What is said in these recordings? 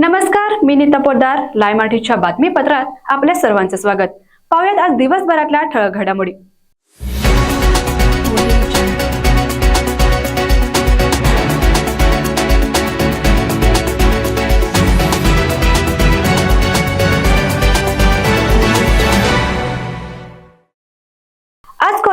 नमस्कार मी नीता पोद्दार लाय मराठीच्या बातमीपत्रात आपल्या सर्वांचं स्वागत. पाहुयात आज दिवसभरातल्या ठळक घडामोडी.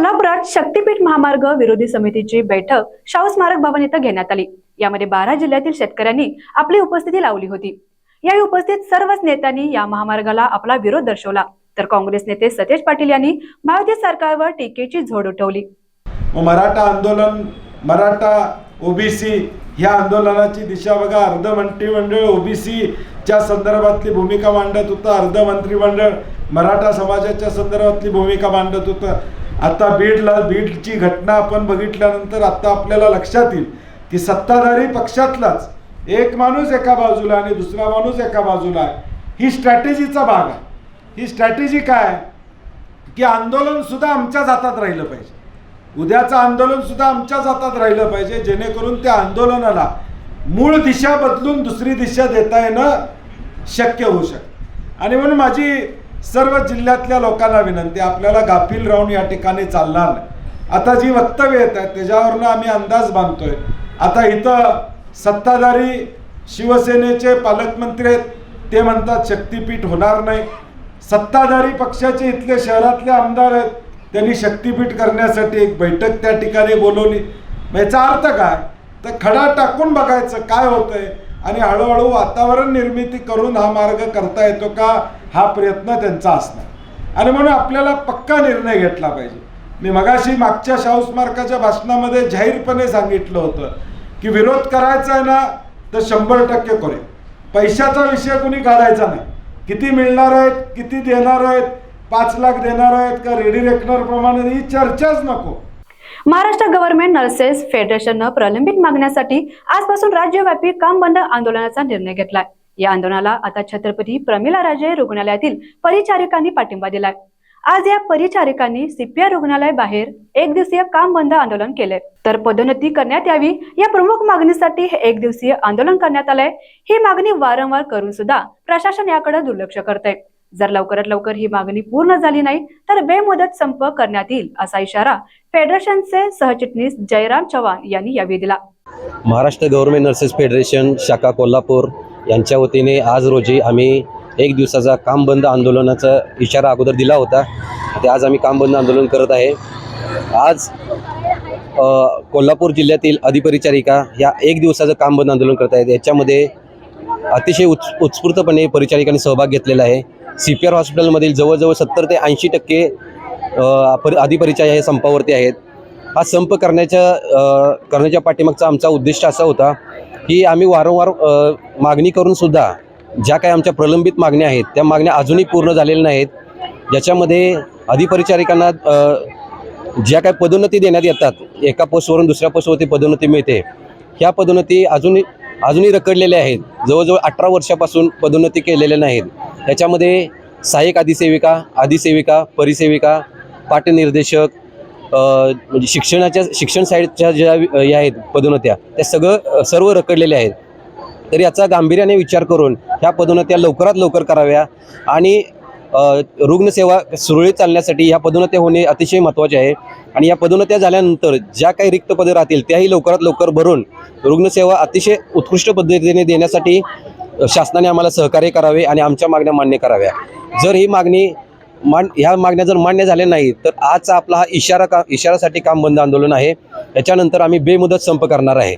कोल्हापुरात शक्तीपीठ महामार्ग विरोधी समितीची बैठक शाहू स्मारक भवन इथं घेण्यात आली. यामध्ये बारा जिल्ह्यातील शेतकऱ्यांनी आपली उपस्थिती लावली होती. यावेळी उपस्थित सर्वच नेत्यांनी या महामार्गाला आपला विरोध दर्शवला. तर काँग्रेस नेते सतेज पाटील यांनी भारतीय सरकारवर टीकेची झोड उठवली. मराठा आंदोलन मराठा ओबीसी या आंदोलनाची दिशा बघा. अर्ध मंत्रिमंडळ ओबीसीच्या संदर्भातली भूमिका मांडत होतं. अर्ध मंत्रिमंडळ मराठा समाजाच्या संदर्भातली भूमिका मांडत होतं. आता बीडला बीडची घटना आपण बघितल्यानंतर आता आपल्याला लक्षात येईल की सत्ताधारी पक्षातलाच एक माणूस एका बाजूला आणि दुसरा माणूस एका बाजूला आहे. ही स्ट्रॅटेजीचा भाग आहे. ही स्ट्रॅटेजी काय आहे? की आंदोलनसुद्धा आमच्याच हातात राहिलं पाहिजे. उद्याचं आंदोलनसुद्धा आमच्याच हातात राहिलं पाहिजे जेणेकरून त्या आंदोलनाला मूळ दिशा बदलून दुसरी दिशा देता येणं शक्य होऊ शकतं. आणि म्हणून माझी सर्व जिल्ह्यातल्या लोकांना विनंती आपल्याला गाफील राहून या ठिकाणी चालणार नाही. आता जी वक्तव्य येत आहेत त्याच्यावरनं आम्ही अंदाज बांधतोय. आता इथं सत्ताधारी शिवसेनेचे पालकमंत्री आहेत ते म्हणतात शक्तीपीठ होणार नाही. सत्ताधारी पक्षाचे इथले शहरातले आमदार आहेत त्यांनी शक्तीपीठ करण्यासाठी एक बैठक त्या ठिकाणी बोलवली. याचा अर्थ काय? तर खडा टाकून बघायचं काय होतंय आणि हळूहळू वातावरण निर्मिती करून हा मार्ग करता येतो का हा प्रयत्न त्यांचा असणार. आणि म्हणून आपल्याला पक्का निर्णय घेतला पाहिजे. मी मगाशी मागच्या शाहू स्मारकाच्या भाषणामध्ये जाहीरपणे सांगितलं होतं की विरोध करायचा आहे ना तर शंभर टक्के करेल पैशाचा विषय कुणी काढायचा नाही. किती मिळणार आहेत किती देणार आहेत पाच लाख देणार आहेत का रेडी रेकनरप्रमाणे ही चर्चाच नको. महाराष्ट्र गव्हर्नमेंट नर्सेस फेडरेशननं प्रलंबित मागण्यासाठी आजपासून राज्यव्यापी काम बंद आंदोलनाचा निर्णय घेतलाय. या आंदोलनाला आता छत्रपती प्रमिला राजे रुग्णालयातील परिचारिकांनी पाठिंबा दिलाय. आज या परिचारिकांनी सीपीआर रुग्णालय बाहेर एक दिवसीय काम बंद आंदोलन केलंय. तर पदोन्नती करण्यात यावी या प्रमुख मागणीसाठी हे एक दिवसीय आंदोलन करण्यात आलंय. ही मागणी वारंवार करून सुद्धा प्रशासन याकडे दुर्लक्ष करतंय. जर लवकरात लवकर ही मागणी पूर्ण झाली नाही तर बेमुदत संप करण्यात येईल असा इशारा फेडरेशनचे सहचिटणीस जयराम चव्हाण यांनी यावेळी दिला. महाराष्ट्र गव्हर्नमेंट नर्सेस फेडरेशन शाखा कोल्हापूर यांच्या वतीने आज रोजी आम्ही एक दिवसाचा काम बंद आंदोलनाचा इशारा अगोदर दिला होता. ते आज आम्ही काम बंद आंदोलन करत आहे. आज कोल्हापूर जिल्ह्यातील अधिपरिचारिका या एक दिवसाचं काम बंद आंदोलन करत आहेत. याच्यामध्ये अतिशय उत् उत्स्फूर्तपणे परिचारिकांनी सहभाग घेतलेला आहे. सी पी आर हॉस्पिटलमधील जवळजवळ सत्तर ते ऐंशी टक्के पर परि हे संपावरती आहेत. हा संप करण्याच्या करण्याच्या पाठीमागचा आमचा उद्दिष्ट असा होता की आम्ही वारंवार मागणी करून सुद्धा ज्या काही आमच्या प्रलंबित मागण्या आहेत त्या मागण्या अजूनही पूर्ण झालेल्या नाहीत. ज्याच्यामध्ये अधिपरिचारिकांना ज्या काही पदोन्नती देण्यात येतात एका पोस्टवरून दुसऱ्या पोस्टवरती पदोन्नती मिळते ह्या पदोन्नती अजूनही अजूनही रखडलेले आहेत. जवळजवळ अठरा वर्षापासून पदोन्नती केलेल्या नाहीत. त्याच्यामध्ये सहाय्यक अधिसेविका अधिसेविका परिसेविका पाठनिर्देशक म्हणजे शिक्षणाच्या शिक्षण साईडच्या ज्या या आहेत पदोन्नत्या त्या सगळं सर्व रखडलेल्या आहेत. तर याचा गांभीर्याने विचार करून ह्या पदोन्नत्या लवकरात लवकर कराव्या आणि रुग्णसेवा सुरळीत चालण्यासाठी ह्या पदोन्नत्या होणे अतिशय महत्त्वाचे आहे. आणि या पदोन्नत्या झाल्यानंतर ज्या काही रिक्त पदे राहतील त्याही लवकरात लवकर भरून रुग्णसेवा अतिशय उत्कृष्ट पद्धतीने देण्यासाठी शासनाने आम्हाला सहकार्य करावे आणि आमच्या मागण्या मान्य कराव्या. जर ही मागणी मान ह्या मागण्या जर मान्य झाल्या नाही तर आजचा आपला हा इशारा का इशारासाठी काम बंद आंदोलन आहे. याच्यानंतर आम्ही बेमुदत संप करणार आहे.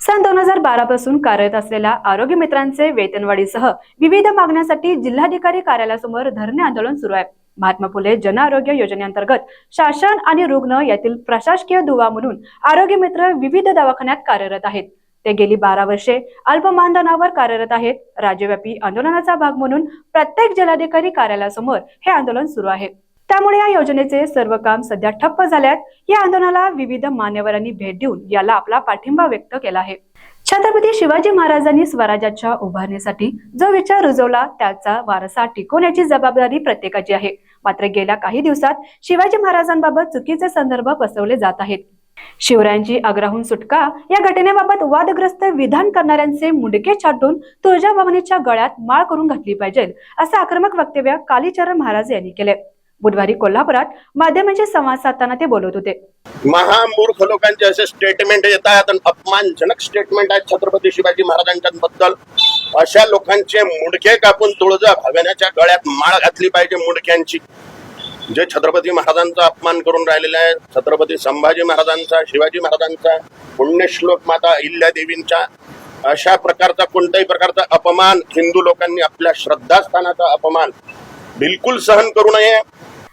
सन दोन हजार बारा पासून कार्यरत असलेल्या आरोग्य मित्रांचे वेतनवाढीसह विविध मागण्यांसाठी जिल्हाधिकारी कार्यालयासमोर धरणे आंदोलन सुरू आहे. महात्मा फुले जन आरोग्य योजनेअंतर्गत शासन आणि रुग्ण यातील प्रशासकीय दुवा म्हणून आरोग्य मित्र विविध दवाखान्यात कार्यरत आहेत. ते गेली बारा वर्षे अल्पमानधनावर कार्यरत आहेत. राज्यव्यापी आंदोलनाचा भाग म्हणून प्रत्येक जिल्हाधिकारी कार्यालयासमोर हे आंदोलन सुरू आहे. त्यामुळे या योजनेचे सर्व काम सध्या ठप्प झाल्यात या आंदोलनाला विविध मान्यवरांनी भेट देऊन याला आपला पाठिंबा व्यक्त केला आहे. छत्रपती शिवाजी महाराजांनी स्वराज्याच्या उभारणीसाठी जो विचार रुजवला त्याचा वारसा टिकवण्याची जबाबदारी प्रत्येकाची आहे. मात्र गेल्या काही दिवसात शिवाजी महाराजांबाबत चुकीचे संदर्भ पसरवले जात आहेत. शिवरायांची आग्राहून सुटका या घटनेबाबत वादग्रस्त विधान करणाऱ्यांचे मुंडके छाटून तुळजाभवानीच्या गळ्यात माळ करून घातली पाहिजे असं आक्रमक वक्तव्य कालीचरण महाराज यांनी केले बुधवारी कोल्हापुरात माध्यमांशी संवाद साधताना ते बोलत होते. महामूर्ख लोकांचे असे स्टेटमेंट येत आहेत आणि अपमानजनक स्टेटमेंट आहेत छत्रपती शिवाजी महाराजांच्याबद्दल अशा लोकांचे मुंडके कापून तुळजा भव्याच्या गळ्यात माळ घातली पाहिजे मुंडक्यांची. जे छत्रपती महाराजांचा अपमान करून राहिलेले आहे छत्रपती संभाजी महाराजांचा शिवाजी महाराजांचा पुण्यश्लोक माता अहिल्या देवींचा अशा प्रकारचा कोणत्याही प्रकारचा अपमान हिंदू लोकांनी आपल्या श्रद्धास्थानाचा अपमान बिलकुल सहन करू नये.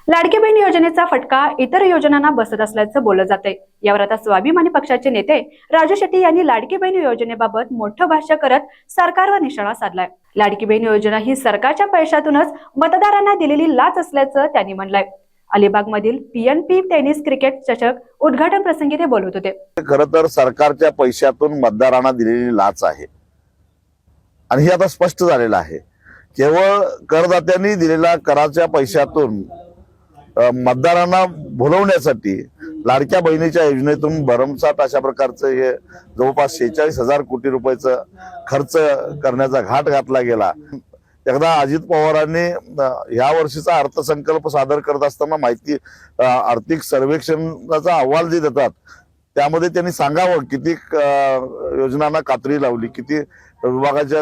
लाडकी बहीण योजनेचा फटका इतर योजनांना बसत असल्याचं बोललं जाते यावर आता स्वाभिमानी पक्षाचे नेते राजू शेट्टी यांनी लाडकी बहीण योजनेबाबत मोठं भाष्य करत सरकारवर निशाणा साधलाय. लाडकी बहीण योजना ही सरकारच्या पैशातूनच मतदारांना दिलेली लाच असल्याचं त्यांनी म्हणलंय. अलिबागमधील पीएनपी टेनिस क्रिकेट चषक उद्घाटन प्रसंगी ते बोलत होते. खर तर सरकारच्या पैशातून मतदारांना दिलेली लाच आहे. आणि हे आता स्पष्ट झालेलं आहे. केवळ करदात्यांनी दिलेल्या कराच्या पैशातून मतदारांना भुलवण्यासाठी लाडक्या बहिणीच्या योजनेतून भरमसाठ अशा प्रकारचं हे जवळपास शेहेचाळीस हजार कोटी रुपयाचं खर्च करण्याचा घाट घातला गेला. एकदा अजित पवारांनी ह्या वर्षीचा अर्थसंकल्प सादर करत असताना माहिती आर्थिक सर्वेक्षणाचा अहवाल जे देतात त्यामध्ये त्यांनी सांगावं किती योजनांना कात्री लावली किती विभागाच्या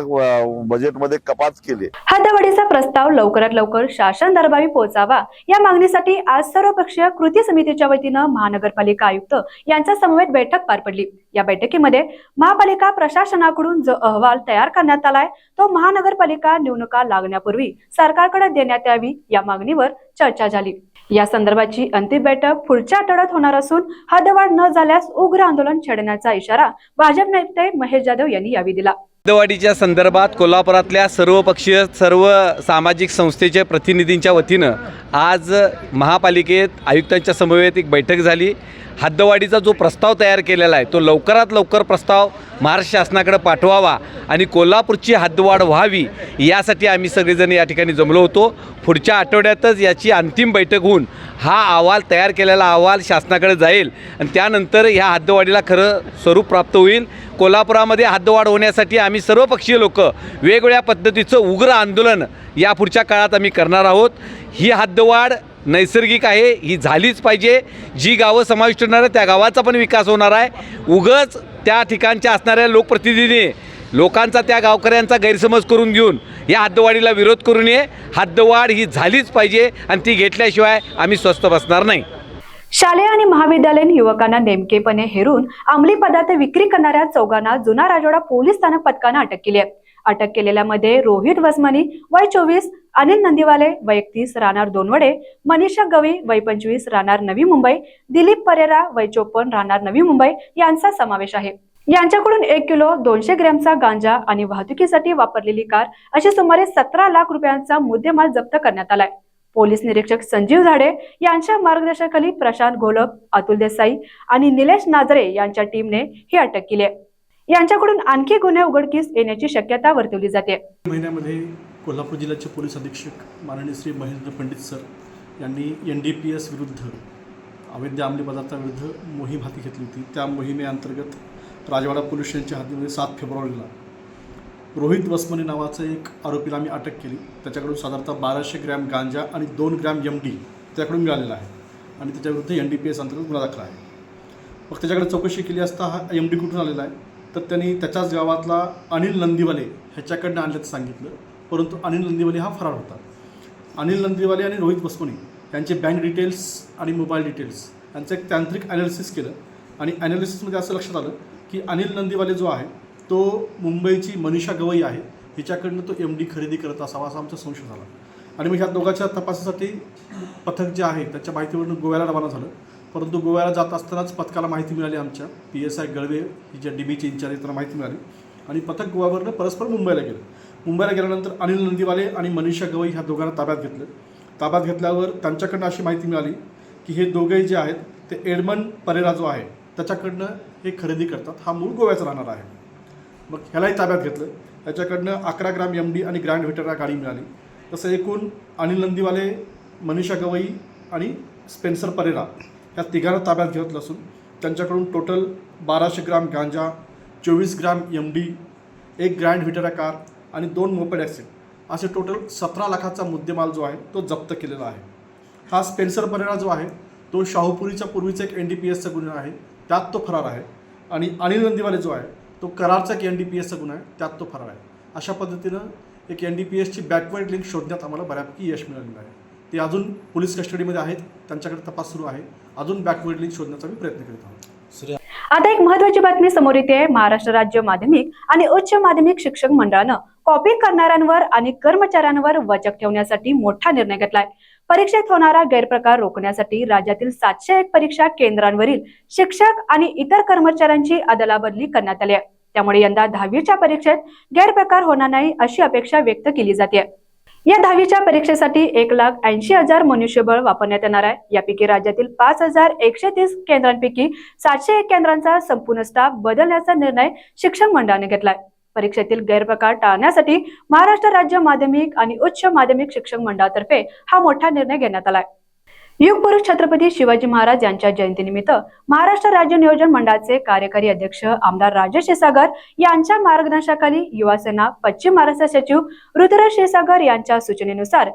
बजेटमध्ये कपात केली. हद्दवाढीचा प्रस्ताव लवकरात लवकर शासन दरबारी पोहोचावा या मागणीसाठी आज सर्वपक्षीय कृती समितीच्या वतीनं महानगरपालिका आयुक्त यांच्या समवेत बैठक पार पडली. या बैठकीमध्ये महापालिका प्रशासनाकडून जो अहवाल तयार करण्यात आलाय तो महानगरपालिका निवडणुका लागण्यापूर्वी सरकारकडे देण्यात यावी या मागणीवर चर्चा झाली. या संदर्भाची अंतिम बैठक पुढच्या आठवड्यात होणार असून हद्दवाढ न झाल्यास उग्र आंदोलन छेडण्याचा इशारा भाजप नेते महेश जाधव यांनी यावेळी दिला. दवाडीच्या संदर्भात कोल्हापुरातल्या सर्वपक्षीय सर्व सामाजिक संस्थेच्या प्रतिनिधींच्या वतीनं आज महापालिकेत आयुक्तांच्या समवेत एक बैठक झाली. हद्दवाढीचा जो प्रस्ताव तयार केलेला आहे तो लवकरात लवकर प्रस्ताव महाराष्ट्र शासनाकडे पाठवावा आणि कोल्हापूरची हद्दवाढ व्हावी यासाठी आम्ही सगळेजण या ठिकाणी जमलो होतो. पुढच्या आठवड्यातच याची अंतिम बैठक होऊन हा अहवाल तयार केलेला अहवाल शासनाकडे जाईल आणि त्यानंतर ह्या हद्दवाढीला खरं स्वरूप प्राप्त होईल. कोल्हापुरामध्ये हद्दवाढ होण्यासाठी आम्ही सर्वपक्षीय लोक वेगवेगळ्या पद्धतीचं उग्र आंदोलन या पुढच्या काळात आम्ही करणार आहोत. ही हद्दवाढ नैसर्गिक आहे ही झालीच पाहिजे. जी गावं समाविष्ट होणार आहे त्या गावाचा पण विकास होणार आहे. उगच त्या ठिकाणच्या असणाऱ्या लोकप्रतिनिधीने लोकांचा त्या गावकऱ्यांचा गैरसमज करून घेऊन या हद्दवाढीला विरोध करू नये. हद्दवाढ ही झालीच पाहिजे आणि ती घेतल्याशिवाय आम्ही स्वस्त बसणार नाही. शालेय आणि महाविद्यालयीन युवकांना नेमकेपणे हेरून अंमली पदार्थ विक्री करणाऱ्या चौघांना जुना राजवाडा पोलीस स्थानक पथकानं अटक केली आहे. अटक केलेल्यामध्ये रोहित वसमनी वय चोवीस अनिल नंदीवाले वय एकतीस राहणार दोनवडे मनीषा गवी वय पंचवीस राहणार नवी मुंबई दिलीप परेरा वय चोपन्न राहणार नवी मुंबई यांचा समावेश आहे. यांच्याकडून एक किलो दोनशे ग्रॅमचा गांजा आणि वाहतुकीसाठी वापरलेली कार असे सुमारे सतरा लाख रुपयांचा मुद्देमाल जप्त करण्यात आलाय. पोलीस निरीक्षक संजीव झाडे यांच्या मार्गदर्शनाखाली प्रशांत घोलप अतुल देसाई आणि निलेश नाजरे यांच्या टीमने ही अटक केली आहे. यांच्याकडून आणखी गुन्हे उघडकीस येण्याची शक्यता वर्तवली जाते. महिन्यामध्ये कोल्हापूर जिल्ह्याचे पोलीस अधीक्षक माननीय श्री महेंद्र पंडित सर यांनी एन डी पी एस विरुद्ध अवैध अंमली पदार्थाविरुद्ध मोहीम हाती घेतली होती. त्या मोहिमेअंतर्गत राजवाडा पोलीस स्टेशनच्या हद्दीमध्ये सात फेब्रुवारीला रोहित वसमनी नावाचा एक आरोपीला आम्ही अटक केली. त्याच्याकडून साधारणतः बाराशे ग्रॅम गांजा आणि दोन ग्रॅम एम डी त्याच्याकडून मिळालेला आहे आणि त्याच्याविरुद्ध एन डी पी एस अंतर्गत गुन्हा दाखला आहे. मग त्याच्याकडे चौकशी केली असता हा एम डी कुठून आलेला आहे? तर त्यांनी त्याच्याच गावातला अनिल नंदीवाले ह्याच्याकडनं आणल्याचं सांगितलं. परंतु अनिल नंदीवाले हा फरार होता. अनिल नंदीवाले आणि रोहित बसमणी यांचे बँक डिटेल्स आणि मोबाईल डिटेल्स यांचं एक तांत्रिक ॲनालिसिस केलं. आणि ॲनालिसिसमध्ये असं लक्षात आलं की अनिल नंदीवाले जो आहे तो मुंबईची मनीषा गवई आहे. हिच्याकडनं तो एम डी खरेदी करत असावा असा आमचा संशय झाला. आणि मग ह्या दोघांच्या तपासासाठी पथक जे आहे त्याच्या माहितीवरून गोव्याला रवाना झालं. परंतु गोव्याला जात असतानाच पथकाला माहिती मिळाली आमच्या. पी एस आय गळवे ही ज्या डी बीची इन्चार्ज त्यांना माहिती मिळाली. आणि पथक गोव्यावरनं परस्पर मुंबईला गेलं. मुंबईला गेल्यानंतर अनिल नंदीवाले आणि मनीषा गवई ह्या दोघांना ताब्यात घेतलं. ताब्यात घेतल्यावर त्यांच्याकडनं अशी माहिती मिळाली की हे दोघेही जे आहेत ते एडमन परेरा जो आहे त्याच्याकडनं हे खरेदी करतात. हा मूळ गोव्याचा राहणार आहे. मग ह्यालाही ताब्यात घेतलं. त्याच्याकडनं अकरा ग्राम एम डी आणि ग्रँड व्हिटरला गाडी मिळाली. तसं एकूण अनिल नंदीवाले मनीषा गवई आणि स्पेन्सर परेरा ह्या तिघांना ताब्यात घेतलं असून त्यांच्याकडून टोटल बाराशे ग्राम गांजा चोवीस ग्राम एम डी एक ग्रँड व्हिटरा कार आणि दोन मोपेड ॲक्सिड असे टोटल सतरा लाखाचा मुद्देमाल जो आहे तो जप्त केलेला आहे. हा स्पेन्सर परेरा जो आहे तो शाहूपुरीच्या पूर्वीचा एक एन डी पी एसचा गुन्हा आहे त्यात तो फरार आहे. आणि अनिल नंदीवाले जो आहे तो करारचा एक एन डी पी एसचा गुन्हा आहे त्यात तो फरार आहे. अशा पद्धतीनं एक एन डी पी एसची बॅकवर्ड लिंक शोधण्यात आम्हाला बऱ्यापैकी यश मिळालेलं आहे. ते अजून पोलीस कस्टडीमध्ये आहेत त्यांच्याकडे तपास सुरू आहे. अजून बॅकवर्ड लिंक शोधण्याचा मी प्रयत्न करीत आहोत. आता एक महत्वाची बातमी समोर येते. आहे. महाराष्ट्र राज्य माध्यमिक आणि उच्च माध्यमिक शिक्षक मंडळानं कॉपी करणाऱ्यांवर आणि कर्मचाऱ्यांवर वचक ठेवण्यासाठी मोठा निर्णय घेतलाय. परीक्षेत होणारा गैरप्रकार रोखण्यासाठी राज्यातील सातशे एक परीक्षा केंद्रांवरील शिक्षक आणि इतर कर्मचाऱ्यांची अदलाबदली करण्यात आली आहे. त्यामुळे यंदा दहावीच्या परीक्षेत गैरप्रकार होणार नाही अशी अपेक्षा व्यक्त केली जाते. या दहावीच्या परीक्षेसाठी एक लाख ऐंशी हजार मनुष्यबळ वापरण्यात येणार आहे. यापैकी राज्यातील पाच हजार एकशे तीस केंद्रांपैकी सातशे एक केंद्रांचा संपूर्ण स्टाफ बदलण्याचा निर्णय शिक्षण मंडळाने घेतलाय. परीक्षेतील गैरप्रकार टाळण्यासाठी महाराष्ट्र राज्य माध्यमिक आणि उच्च माध्यमिक शिक्षण मंडळातर्फे हा मोठा निर्णय घेण्यात आलाय. युगपुरुष छत्रपती शिवाजी महाराज यांच्या जयंतीनिमित्त महाराष्ट्र राज्य नियोजन मंडळाचे कार्यकारी अध्यक्ष आमदार राजेश क्षीरसागर यांच्या मार्गदर्शनाखाली युवासेना पश्चिम महाराष्ट्र सचिव रुद्र क्षीरसागर यांच्या सूचनेनुसार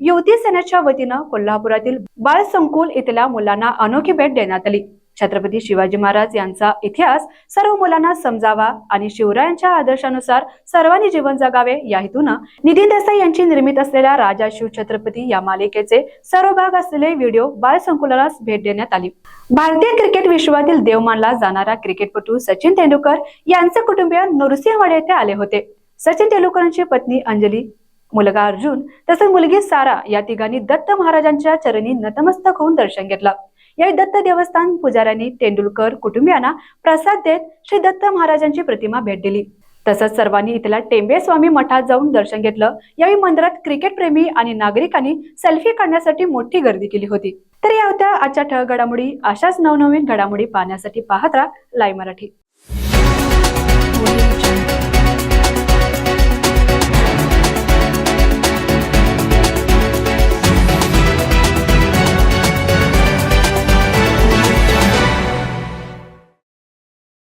युवती सेनेच्या वतीनं कोल्हापुरातील बाळ संकुल इथल्या मुलांना अनोखी भेट देण्यात आली. छत्रपती शिवाजी महाराज यांचा इतिहास सर्व मुलांना समजावा आणि शिवरायांच्या आदर्शानुसार सर्वांनी जीवन जगावे या हेतून नितीन देसाई यांची निर्मित असलेल्या राजा शिव छत्रपती या मालिकेचे सर्व भाग असलेले व्हिडिओ बाल संकुलास भेट देण्यात आली. भारतीय क्रिकेट विश्वातील देव मानला जाणारा क्रिकेटपटू सचिन तेंडुलकर यांचे कुटुंबीय नृसिंहवाडी येथे आले होते. सचिन तेंडुलकरांची पत्नी अंजली मुलगा अर्जुन तसेच मुलगी सारा या तिघांनी दत्त महाराजांच्या चरणी नतमस्तक होऊन दर्शन घेतलं. या दत्त देवस्थान पुजाऱ्यांनी तेंडुलकर कुटुंबियांना प्रसाद देत श्री दत्त महाराजांची प्रतिमा भेट दिली. तसंच सर्वांनी इथल्या टेंबे स्वामी मठात जाऊन दर्शन घेतलं. यावेळी मंदिरात क्रिकेटप्रेमी आणि नागरिकांनी सेल्फी काढण्यासाठी मोठी गर्दी केली होती. तर या होत्या आजच्या ठळक घडामोडी. अशाच नवनवीन घडामोडी पाहण्यासाठी पाहत राहा लाय मराठी.